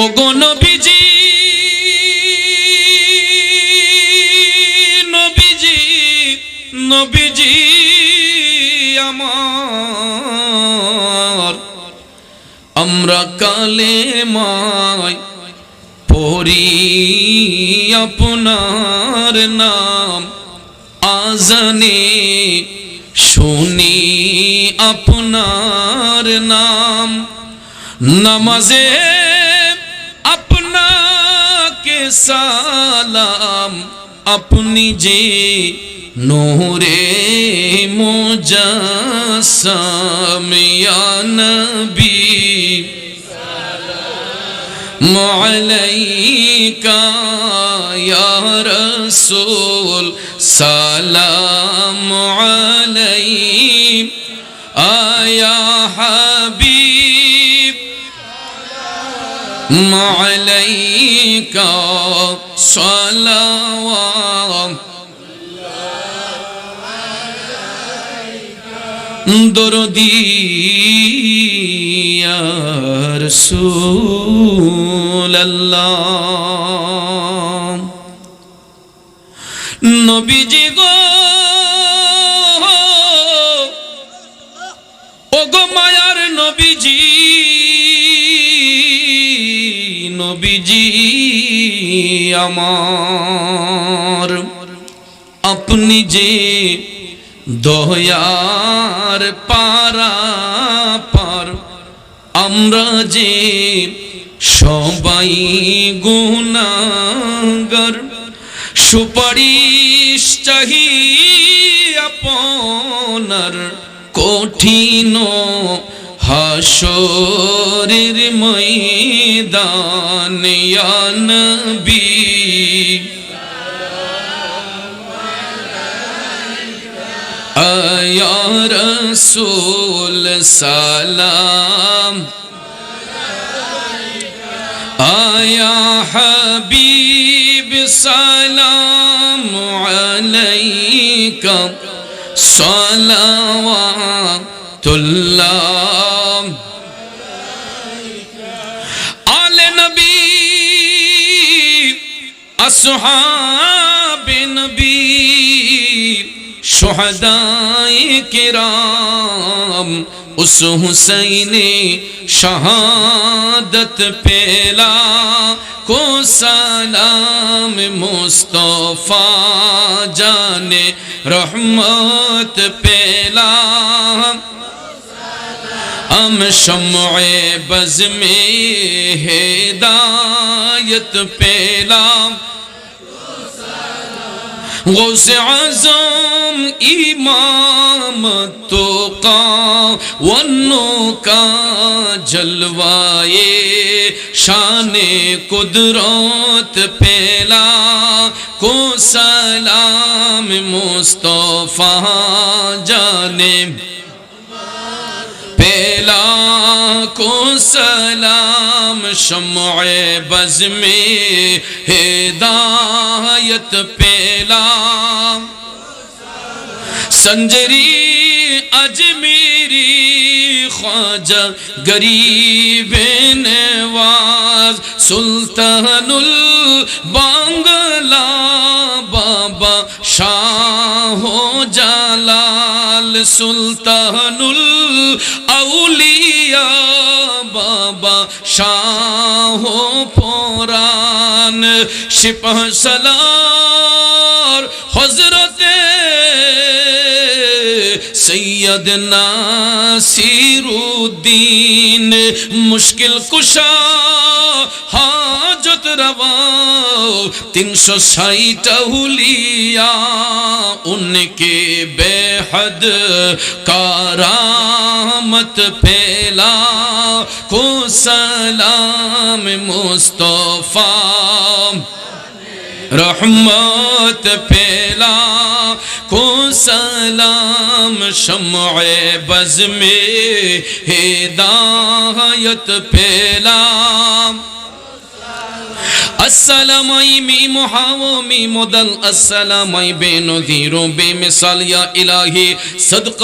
ও নবীজি নবীজি আমার। কালে মায় পড়ি আপনার নাম, আজানে শুনি আপনার নাম। নামাজে আপনাকে সালাম আপনি যে নূরে মোজাসমিয়া নবী। মালাইকা ইয়া রাসূল সালাম আলাই আয়া হাবিব। عليك صلوات دردي يا رسول الله نبي নবীজি আমার। আপনি যে দয়ার পারা পার, আমরা যে সবাই গুণাগার, সুপারিশ চাহি আপনার। কঠিন হাসরের ময়দান ইয়া নবী ইয়া রাসূল সালাম আয়া হাবিব সালাম আলাইকা সালাওয়াত اللہ آل نبی، اصحاب نبی شہدائی کرام۔ اس حسین شہادت پیلا کو سلام مصطفیٰ جان رحمت پیلا۔ ہم شمع بز میں ہدایت پیلا غوث اعظم امام توقا ونو کا جلوائے شان قدرت پہلا کو سلام مصطفیٰ جانے پہلا کو سلام شمع بز میں ہدایت پہلا سنجری اجمیری خواجہ غریب نواز سلطان البانگلا بابا شاہ جلال۔ সুলতানুল আউলিয়া বাবা শাহ পরাণ সিপাহ সালার হজরতে সৈয়দ নাসিরুদ্দিন মুশকিল কুশা হা হাজত سائٹ তিনশো ষাট হুলিয়া উনকে বেহদ কারামত پھیلا۔ کو سلام مصطفیٰ، رحمت پھیلا۔ کو سلام شمع بز میں ہدایت پھیلا۔ السلامي مي محاو مي مدل السلامي بنذير بمثال يا إلهي صدق